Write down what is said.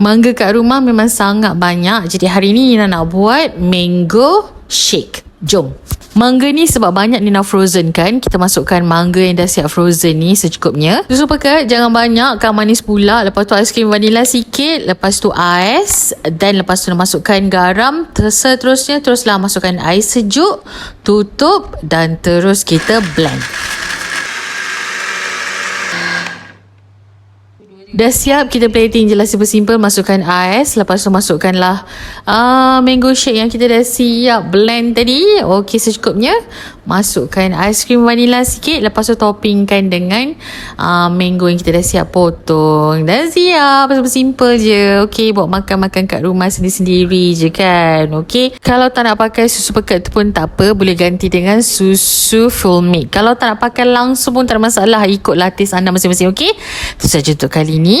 Mangga kat rumah memang sangat banyak. Jadi hari ni Nina nak buat mango shake. Jom. Mangga ni sebab banyak Nina frozen kan. Kita masukkan mangga yang dah siap frozen ni secukupnya. Susu pekat jangan banyak kan manis pula. Lepas tu aiskrim vanila sikit. Lepas tu ais. Dan lepas tu masukkan garam. Seterusnya teruslah masukkan air sejuk. Tutup dan terus kita blend. Dah siap kita plating je lah simple-simple. Masukkan ais Lepas tu masukkanlah uh, Mango shake yang kita dah siap Blend tadi. Okey secukupnya. Masukkan aiskrim vanila sikit Lepas tu toppingkan dengan uh, Mango yang kita dah siap potong. Dah siap Simple-simple je. Okey buat makan-makan kat rumah sendiri-sendiri je kan Okey? Kalau tak nak pakai susu pekat tu pun tak apa Boleh ganti dengan susu full milk Kalau tak nak pakai langsung pun tak ada masalah Ikut latte anda masing-masing okey? Itu saja untuk kali ni